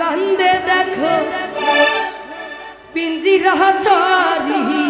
কান্দে দেখো। পিঞ্জিরা ছড়িয়ে